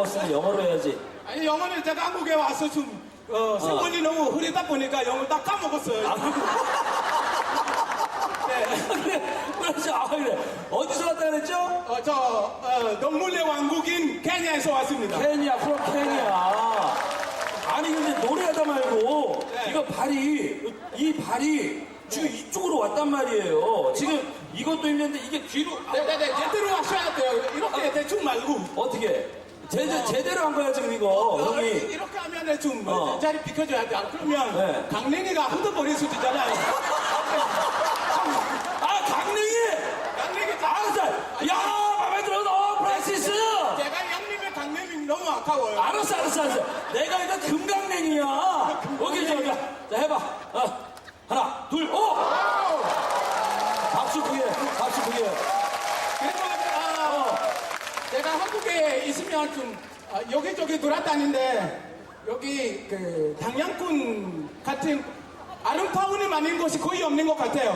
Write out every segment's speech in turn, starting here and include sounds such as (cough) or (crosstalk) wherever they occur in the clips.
말씀 영어로 해야지. 아니 영어는 제가 한국에 와서 좀 어, 세월이 너무 흐리다 보니까 영어 다 까먹었어요. 아. 네. (laughs) 그래, 그렇죠. 아, 그래. 어디서 왔다 그랬죠? 어, 저 어, 동물의 왕국인 케냐에서 왔습니다. 케냐, 프로 케냐. 아니, 근데 노래하다 말고, 네. 이거 발이, 이 발이 지금 이쪽으로 왔단 말이에요. 지금 이것도 힘든데 이게 뒤로. 아, 네네네 제대로 하셔야 돼요. 이렇게 대충 말고. 어떻게? 제대, 제대로 한 거야, 지금 이거. 어, 형이. 이렇게 하면은 좀 어. 자리 비켜줘야 돼. 안 그러면 네. 강냉이가 묻어버릴 수도 있잖아요. (laughs) 아, 강릉이! 강냉이 아, 자, 야, 마음에 들어, 너, 프란시스! 제가 양님의 강냉이 너무 아까워요. 알았어, 알았어, 알았어. 내가 이거 금강냉이야. 오케이, 자, 자, 자, 해봐. 어, 하나, 둘, 오! 박수 크게, 박수 크게. 그리고 아, 제가 한국에 있으면 좀 아, 여기저기 돌아다니는데 여기 그 당양군 같은 아름다움이 많은 곳이 거의 없는 것 같아요.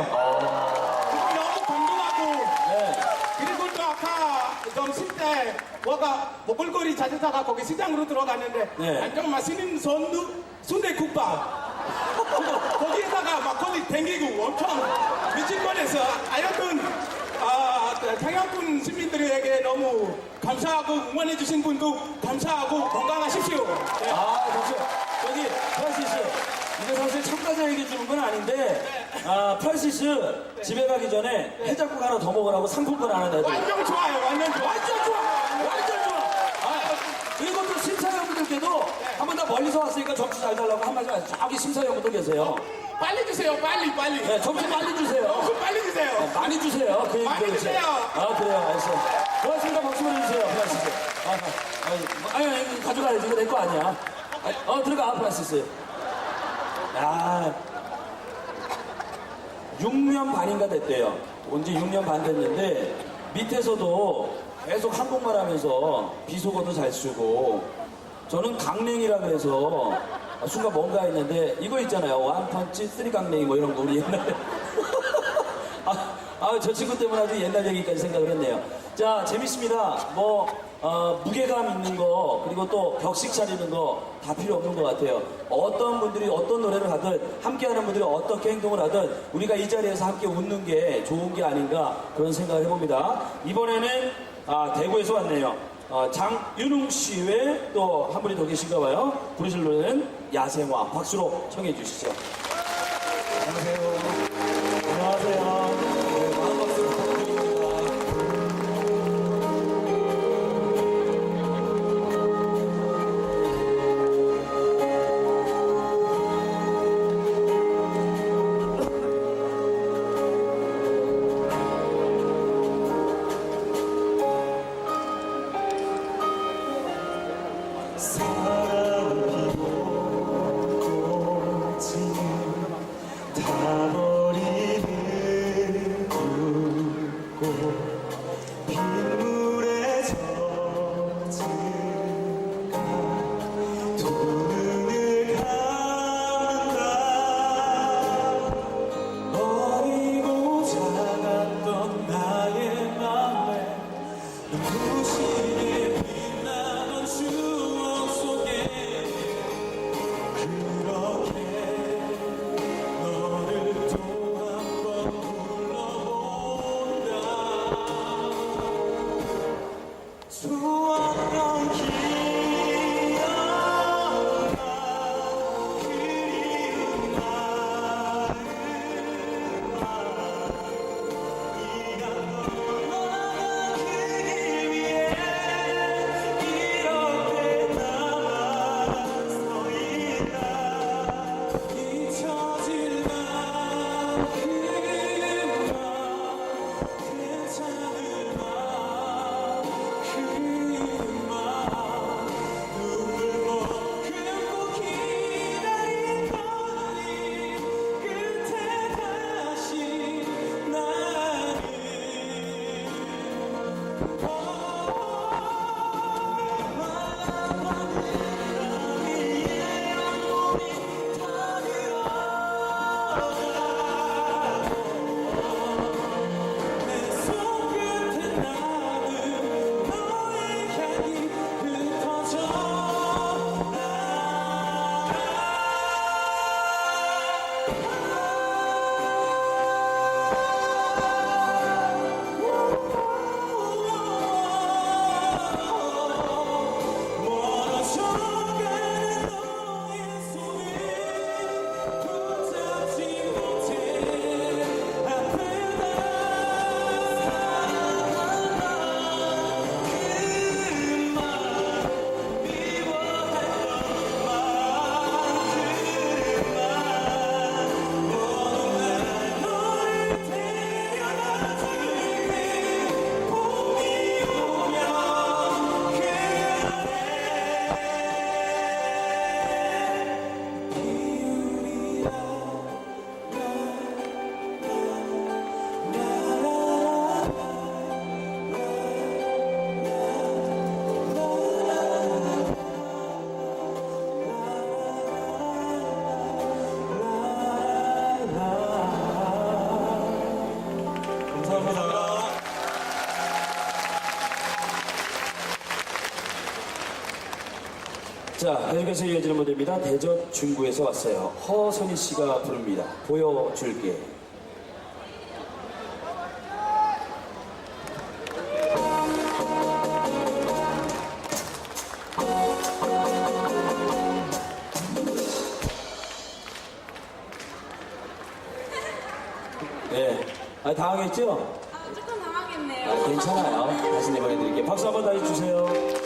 그리고 너무 건강하고 네. 그리고 또 아까 점심 때 뭐가 먹을거리 찾으다가 거기 시장으로 들어갔는데 네. 완전 맛있는 선두 순대국밥 거기에다가 막걸리 댕기고 엄청 미칠 뻔했어. 하여튼 아, 당양군 시민들에게 너무 감사하고 응원해주신 분도 감사하고 건강하십시오. 네. 아, 잠시 여기, 프란시스. 이게 사실 참가자 얘기 주는 건 아닌데, 아, 프란시스 집에 가기 전에 해장국 하나 더 먹으라고 상품권 하나 내줘. 완전 좋아요, 완전 좋아. 완전 좋아! 완전 좋아! 아, 그리고 또 심사위원분들께도 한 번 더 멀리서 왔으니까 점수 잘 달라고 한 말씀 하세요. 저기 심사위원분들 계세요. 빨리 주세요, 빨리, 빨리. 네, 점수 빨리 주세요. 점수 빨리 주세요. 많이 주세요. 그 얘기 많이 들으세요. 주세요. 아, 그래요. 알았어요. 고맙습니다. 박수 보내주세요. 프란시스. 아, 아, 아니, 아니, 이거 가져가야지. 이거 내 거 아니야. 아, 어, 들어가, 프란시스. 야 6년 반인가 됐대요. 온 지 6년 반 됐는데, 밑에서도 계속 한국말 하면서 비속어도 잘 쓰고, 저는 강냉이라 그래서 아, 순간 뭔가 했는데, 이거 있잖아요. 원펀치, 쓰리 강냉이 뭐 이런 거 우리 옛날에. (laughs) 아, 아, 저 친구 때문에 아주 옛날 얘기까지 생각을 했네요. 자, 재밌습니다. 뭐, 어, 무게감 있는 거, 그리고 또 격식 차리는 거 다 필요 없는 것 같아요. 어떤 분들이 어떤 노래를 하든, 함께 하는 분들이 어떻게 행동을 하든, 우리가 이 자리에서 함께 웃는 게 좋은 게 아닌가 그런 생각을 해봅니다. 이번에는, 아, 대구에서 왔네요. 어, 장윤웅 씨 외에 또 한 분이 더 계신가 봐요. 노래는 야생화. 박수로 청해 주시죠. 안녕하세요. 자, 계속해서 이어지는 무대입니다. 대전 중구에서 왔어요. 허선희 씨가 부릅니다. 보여줄게. 네. 아, 당황했죠? 아, 조금 당황했네요. 아, 괜찮아요. 다시 내보내드릴게요. 박수 한번 다시 주세요.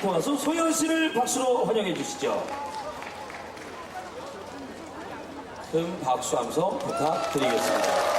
않고 가수 소연 씨를 박수로 환영해 주시죠. 큰 박수 함성 부탁드리겠습니다.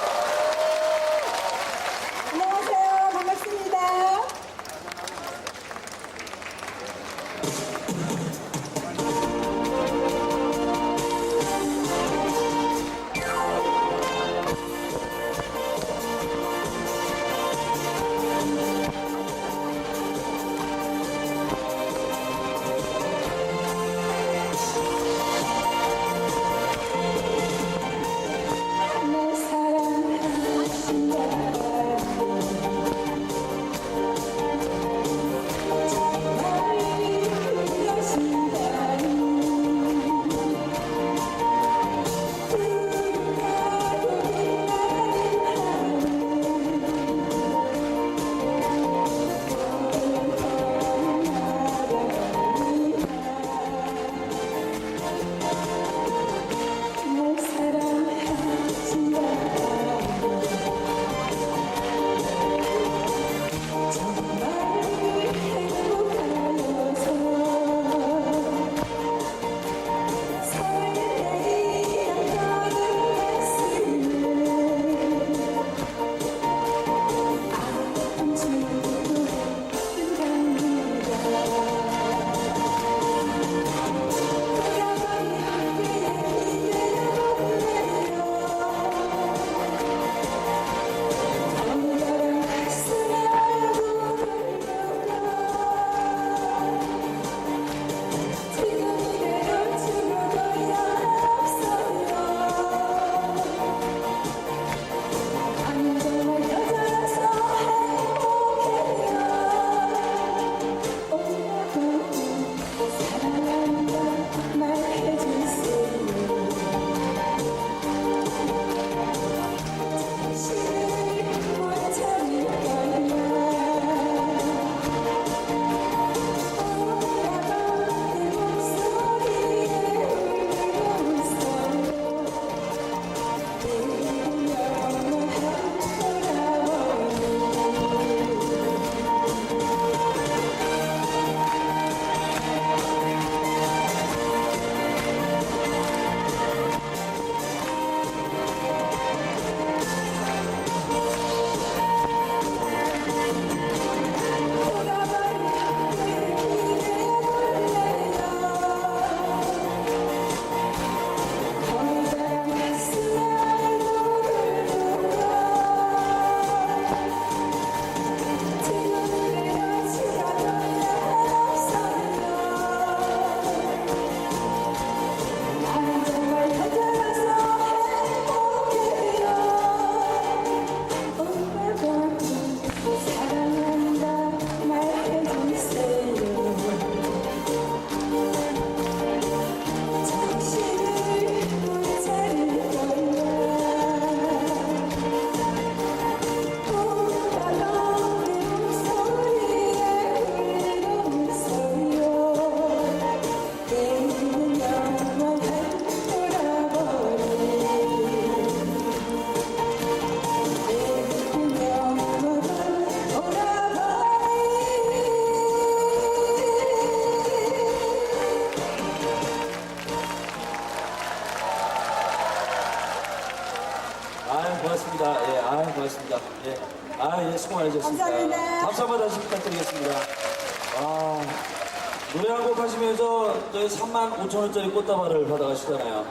저희 3만 5천 원짜리 꽃다발을 받아가시잖아요.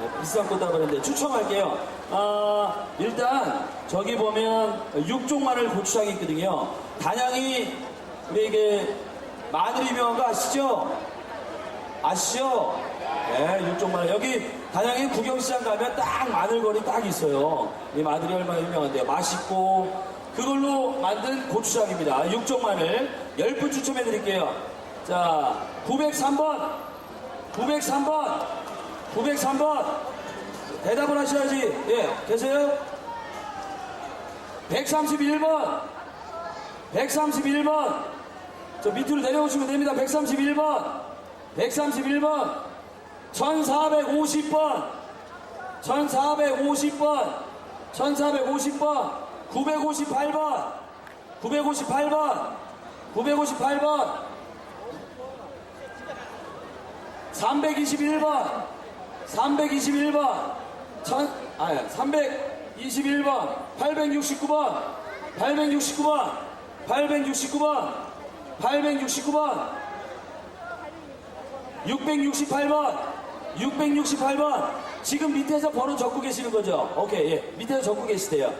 네, 비싼 꽃다발인데 추첨할게요. 아, 일단 저기 보면 육종 마늘 고추장이 있거든요. 단양이 우리에게 마늘 유명한 거 아시죠? 아시죠? 네, 육종 마늘. 여기 단양에 구경시장 가면 딱 마늘거리 딱 있어요. 이 마늘이 얼마나 유명한데요. 맛있고 그걸로 만든 고추장입니다. 육종 마늘 10분 추첨해 드릴게요. 자, 903번. 903번. 903번. 대답을 하셔야지. 예, 계세요? 131번. 131번. 저 밑으로 내려오시면 됩니다. 131번. 131번. 1450번. 1450번. 1450번. 958번. 958번. 958번. 321번. 321번. 천, 아, 321번. 869번. 869번. 869번. 869번. 668번. 668번. 지금 밑에서 번호 적고 계시는 거죠? 오케이, 예. 밑에서 적고 계시대요.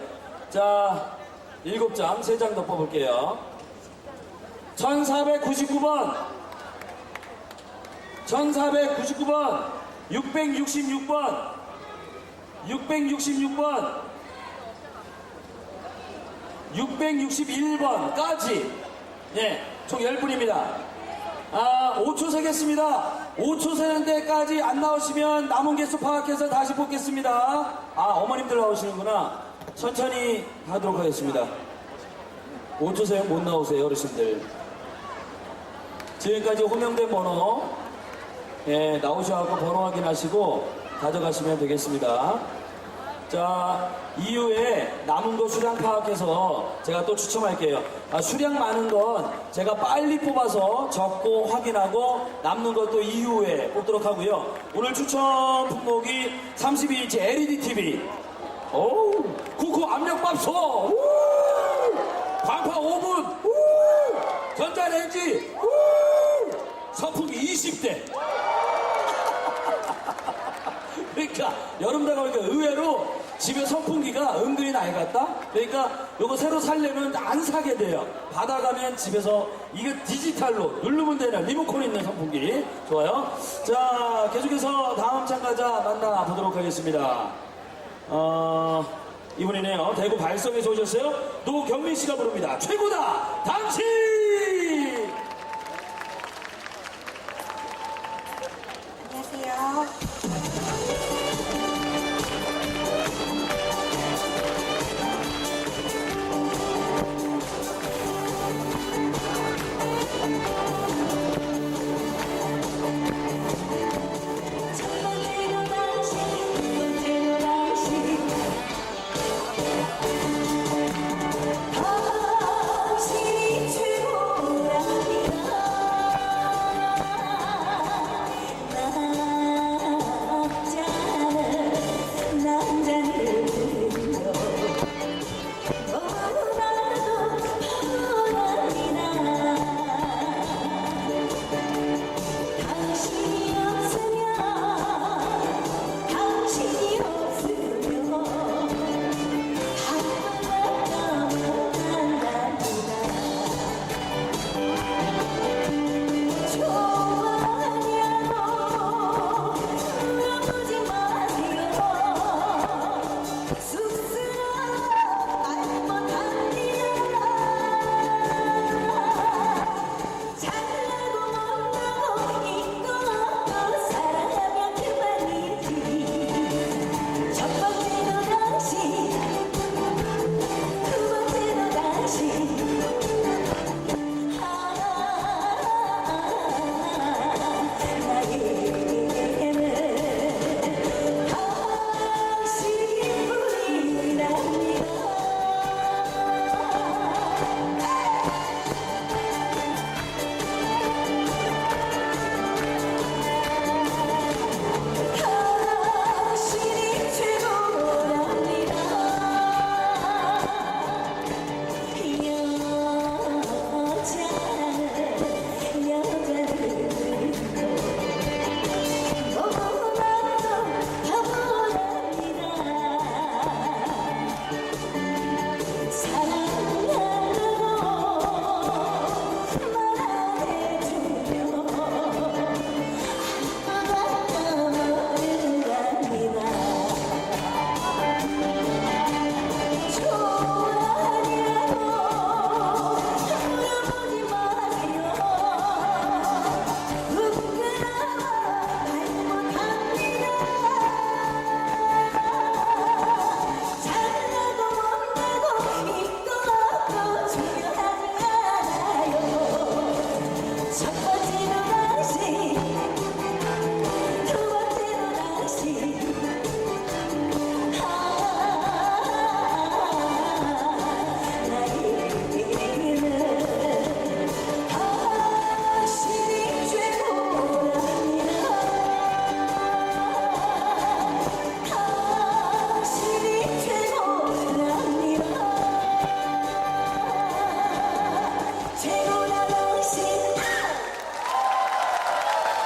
자, 7장, 3장 더 뽑을게요. 1499번. 1499번. 666번. 666번. 661번까지. 예, 총 10분입니다. 아, 5초 세겠습니다. 5초 세는 데까지 안 나오시면 남은 개수 파악해서 다시 뽑겠습니다. 아, 어머님들 나오시는구나. 천천히 하도록 하겠습니다. 5초 세면 못 나오세요, 어르신들. 지금까지 호명된 번호, 예, 나오셔갖고 번호 확인하시고 가져가시면 되겠습니다. 자, 이후에 남은 거 수량 파악해서 제가 또 추첨할게요. 아, 수량 많은 건 제가 빨리 뽑아서 적고 확인하고 남는 것도 이후에 뽑도록 하고요. 오늘 추첨 품목이 32인치 LED TV. 오, 쿠쿠 압력밥솥. 우! 광파 오븐. 우! 전자레인지. 우! 선풍기 20대. (laughs) 그러니까 여름 다가오니까 의외로 집에 선풍기가 은근히 나이 같다? 그러니까 요거 새로 살려면 안 사게 돼요. 받아가면 집에서 이거 디지털로 누르면 되는 리모컨 있는 선풍기. 좋아요. 자, 계속해서 다음 참가자 만나보도록 하겠습니다. 어, 이분이네요. 대구 발성에서 오셨어요. 노경민 씨가 부릅니다. 최고다! 당신! 안녕하세요.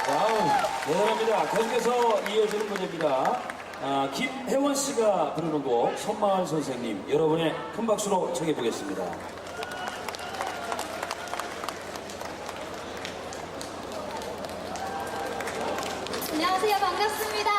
와우, 대단합니다. 계속해서 이어지는 무대입니다. 아, 김혜원 씨가 부르는 곡, 손마을 선생님. 여러분의 큰 박수로 청해 보겠습니다. 안녕하세요. 반갑습니다.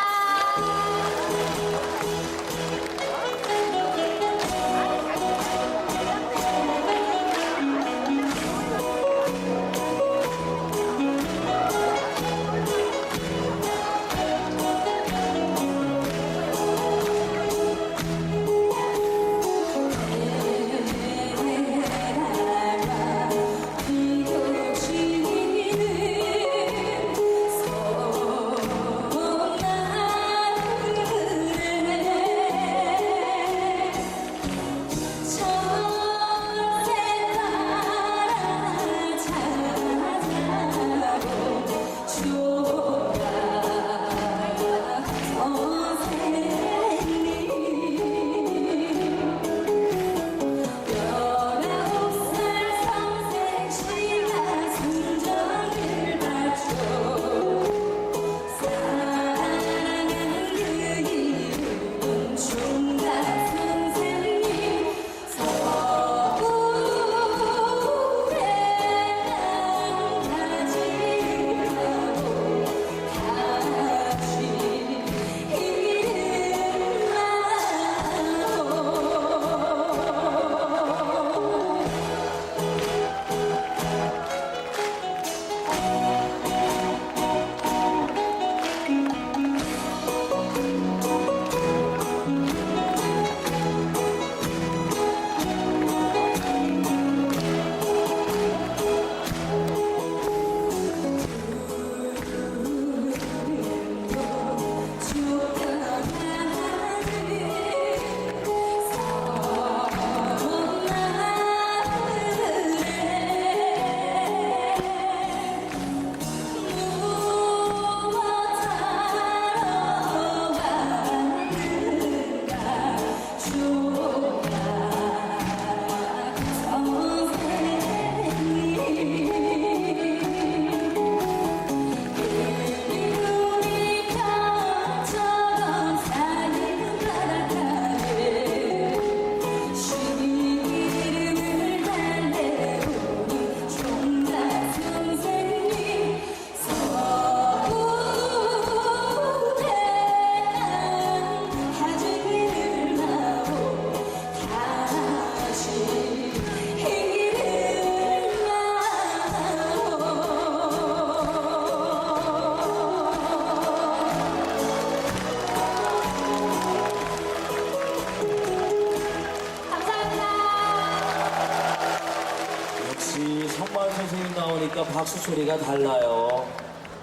박수 소리가 달라요.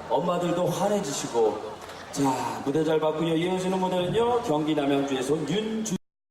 엄마들도 환해지시고. 자, 무대 잘 봤고요. 이어지는 무대는요, 경기 남양주에서 윤주